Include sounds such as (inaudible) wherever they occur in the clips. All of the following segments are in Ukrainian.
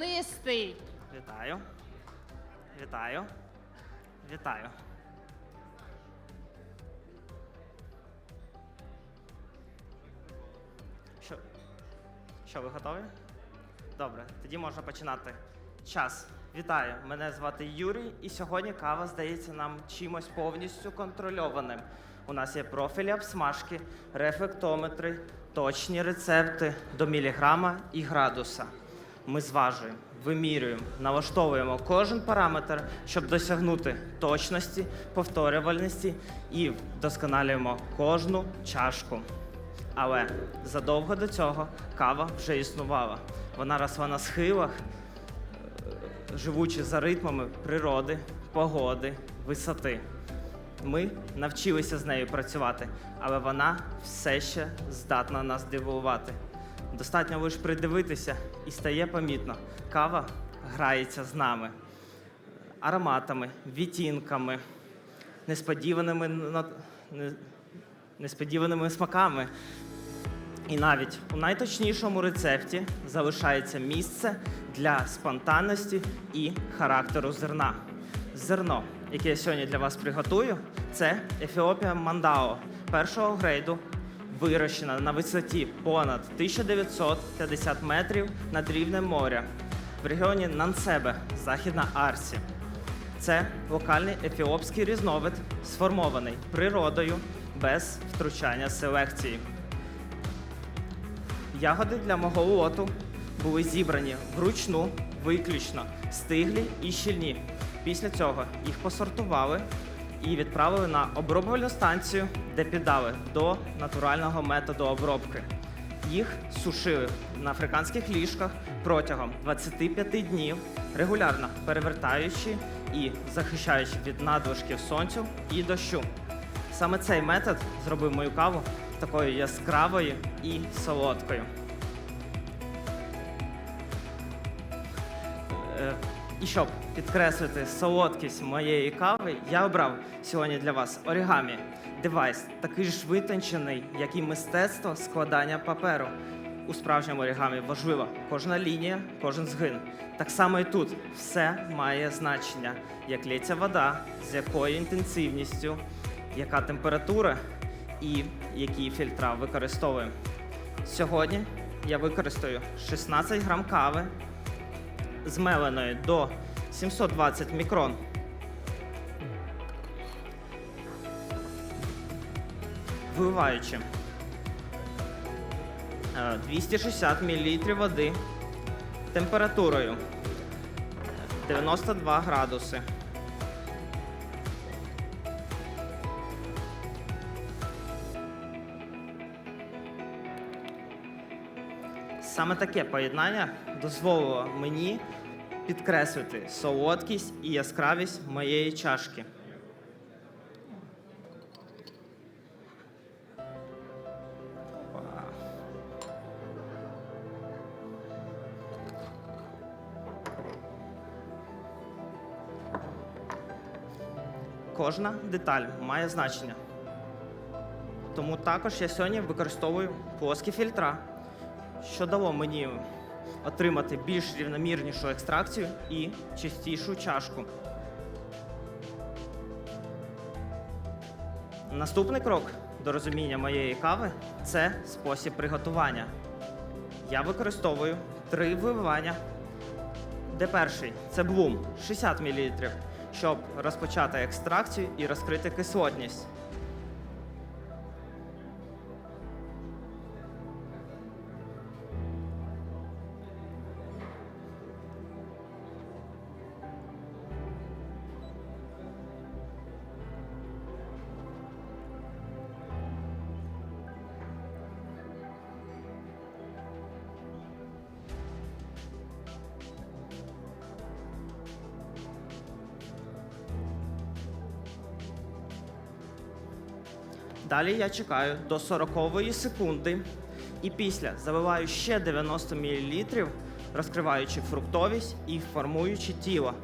Нистий. Вітаю. Вітаю. Вітаю. Що? Що, ви готові? Добре, тоді можна починати. Час. Вітаю! Мене звати Юрій, і сьогодні кава здається нам чимось повністю контрольованим. У нас є профілі обсмажки, рефлектометри, точні рецепти до міліграма і градуса. Ми зважуємо, вимірюємо, налаштовуємо кожен параметр, щоб досягнути точності, повторювальності і вдосконалюємо кожну чашку. Але задовго до цього кава вже існувала. Вона росла на схилах, е, живучи за ритмами природи, погоди, висоти. Ми навчилися з нею працювати, але вона все ще здатна нас дивувати. Достатньо лише придивитися і стає помітно. Кава грається з нами ароматами, відтінками, несподіваними, несподіваними смаками. І навіть у найточнішому рецепті залишається місце для спонтанності і характеру зерна. Зерно, яке я сьогодні для вас приготую, це Ефіопія Мандао першого грейду, вирощена на висоті понад 1950 метрів над рівнем моря в регіоні Нансебе, Західна Арсі. Це локальний ефіопський різновид, сформований природою без втручання селекції. Ягоди для мого лоту були зібрані вручну, виключно, стиглі і щільні. Після цього їх посортували і відправили на оброблювальну станцію, де піддали до натурального методу обробки. Їх сушили на африканських ліжках протягом 25 днів, регулярно перевертаючи і захищаючи від надлишків сонцю і дощу. Саме цей метод зробив мою каву такою яскравою і солодкою. І щоб підкреслити солодкість моєї кави, я обрав сьогодні для вас орігамі девайс, такий ж витончений, як і мистецтво складання паперу. У справжньому орігамі важлива кожна лінія, кожен згин. Так само і тут все має значення, як лється вода, з якою інтенсивністю, яка температура і які фільтра використовуємо. Сьогодні я використаю 16 грам кави змеленої до 720 мікрон. Вливаючи е, 260 мл води температурою 92 градуси. Саме таке поєднання дозволило мені підкреслити солодкість і яскравість моєї чашки. Кожна деталь має значення. Тому також я сьогодні використовую плоскі фільтра, що дало мені отримати більш рівномірнішу екстракцію і чистішу чашку. Наступний крок до розуміння моєї кави це спосіб приготування. Я використовую три вливання, де перший це блум 60 мл, щоб розпочати екстракцію і розкрити кислотність. Далі я чекаю до 40 секунди і після заливаю ще 90 мл, розкриваючи фруктовість і формуючи тіло.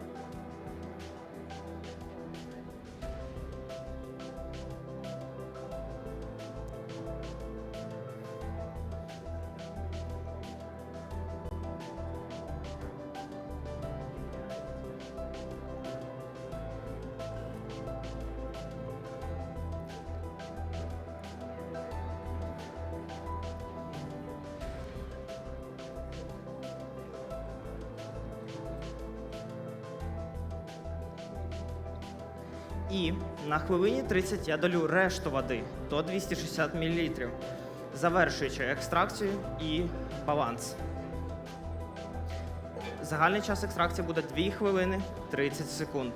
І на хвилині 30 я долю решту води до 260 мл, завершуючи екстракцію і баланс. Загальний час екстракції буде 2 хвилини 30 секунд.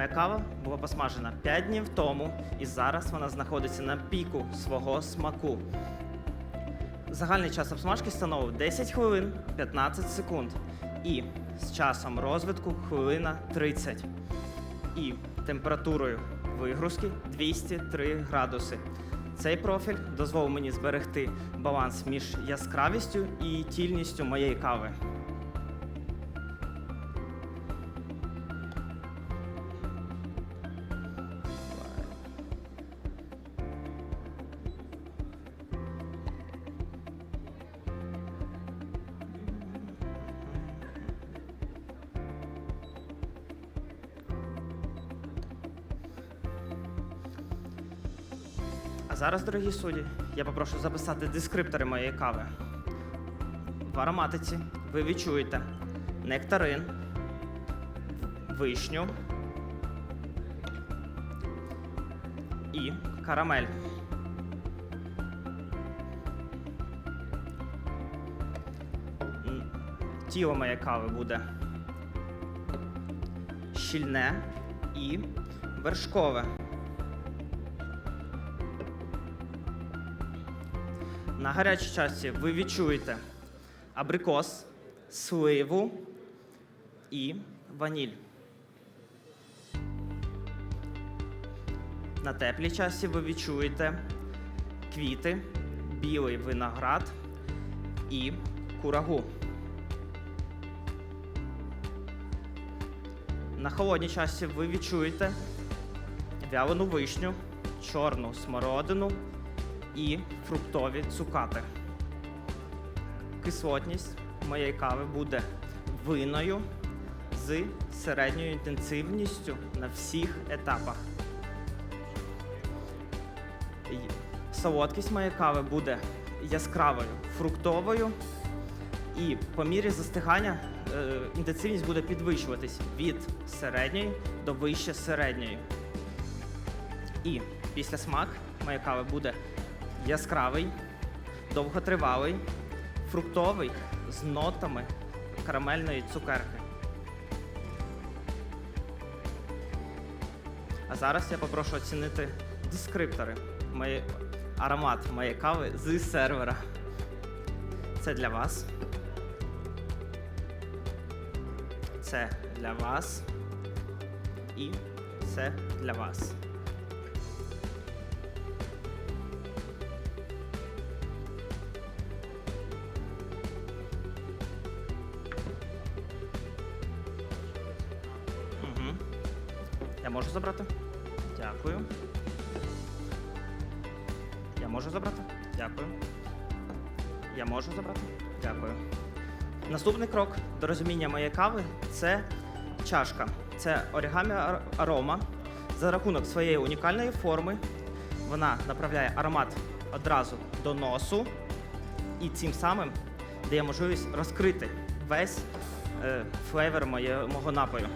Моя кава була посмажена 5 днів тому, і зараз вона знаходиться на піку свого смаку. Загальний час обсмажки становив 10 хвилин 15 секунд. І з часом розвитку хвилина 30. І температурою вигрузки 203 градуси. Цей профіль дозволив мені зберегти баланс між яскравістю і тільністю моєї кави. Зараз, дорогі судді, я попрошу записати дескриптори моєї кави. В ароматиці ви відчуєте нектарин, вишню і карамель. Тіло моєї кави буде щільне і вершкове. На гарячій часті ви відчуєте абрикос, сливу і ваніль. На теплій часті ви відчуєте квіти, білий виноград і курагу. На холодній часті ви відчуєте вялену вишню, чорну смородину і фруктові цукати. Кислотність моєї кави буде виною з середньою інтенсивністю на всіх етапах. Солодкість моєї кави буде яскравою, фруктовою, і по мірі застигання е, інтенсивність буде підвищуватись від середньої до вище середньої. І після смак моєї кави буде яскравий, довготривалий, фруктовий з нотами карамельної цукерки. А зараз я попрошу оцінити дескриптори, мої, аромат моєї кави з сервера. Це для вас. Це для вас. І це для вас. Можу забрати? Дякую. Я можу забрати? Дякую. Я можу забрати? Дякую. Наступний крок до розуміння моєї кави це чашка. Це орігамі арома. За рахунок своєї унікальної форми вона направляє аромат одразу до носу і цим самим дає можливість розкрити весь е, флейвер моє, мого напою.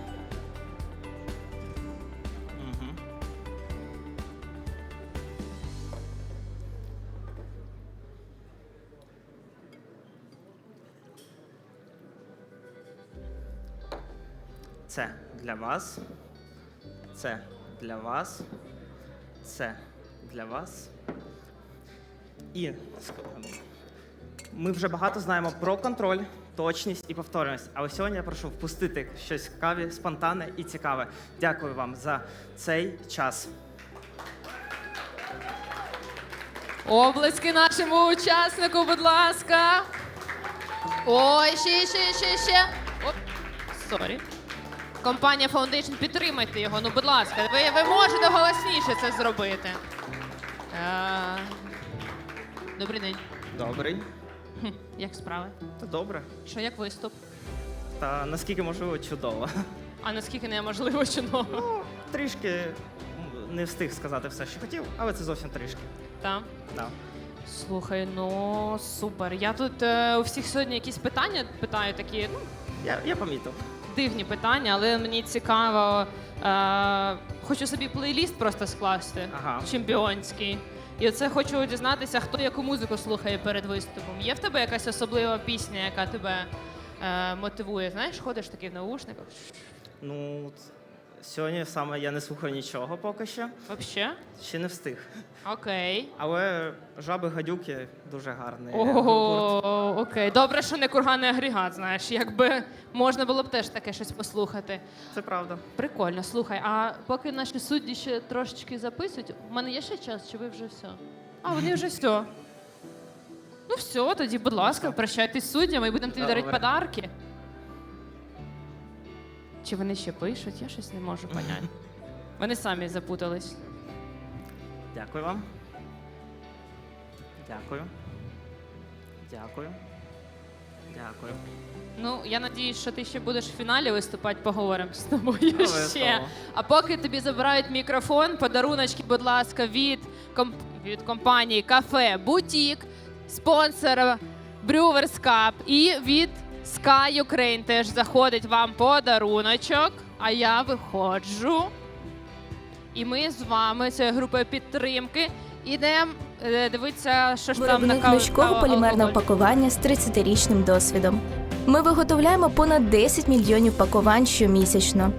Це для вас. Це для вас. Це для вас. І ми вже багато знаємо про контроль, точність і повторюваність. Але сьогодні я прошу впустити щось в каві спонтанне і цікаве. Дякую вам за цей час. Облески нашому учаснику, будь ласка. Ой, ще, ще, ще, ще. Сорі. Компанія Foundation, підтримайте його, ну будь ласка. Ви, ви можете голосніше це зробити. Е, Добрий день. Добрий. Хм, Як справи? Та добре. Що як виступ? Та наскільки можливо чудово. А наскільки неможливо чудово? Ну, трішки м, не встиг сказати все, що хотів, але це зовсім трішки. Там. Да. Слухай, ну супер. Я тут е, у всіх сьогодні якісь питання питаю, такі ну, Я, я помітив. Дивні питання, але мені цікаво. Е, хочу собі плейліст просто скласти Ага. чемпіонський. І оце хочу дізнатися, хто яку музику слухає перед виступом. Є в тебе якась особлива пісня, яка тебе е, мотивує? Знаєш, ходиш такий в наушниках? Ну, ц- сьогодні саме я не слухаю нічого поки що. Вообще? Ще не встиг. Окей. Але жаби гадюки дуже гарний. гурт. Ого, окей. Добре, що не курганний агрегат, знаєш. Якби можна було б теж таке щось послухати. Це правда. Прикольно, слухай, а поки наші судді ще трошечки записують, у мене є ще час, чи ви вже все? А, вони вже все. Ну все, тоді, будь ласка, прощайтесь з суддями і будемо тобі дарити Добре. подарки. Чи вони ще пишуть? Я щось не можу поняти. (laughs) Вони самі запутались. Дякую вам. Дякую. Дякую. Дякую. Ну, я надіюсь, що ти ще будеш в фіналі виступати, поговоримо з тобою ще. А поки тобі забирають мікрофон, подаруночки, будь ласка, від, комп... від компанії Кафе Бутік, спонсора Brewers Cup і від Sky Ukraine теж заходить вам подаруночок. А я виходжу. І ми з вами, цією групою підтримки, ідемо е, дивитися, що ж там на гнучкого полімерного пакування з 30-річним досвідом. Ми виготовляємо понад 10 мільйонів пакувань щомісячно.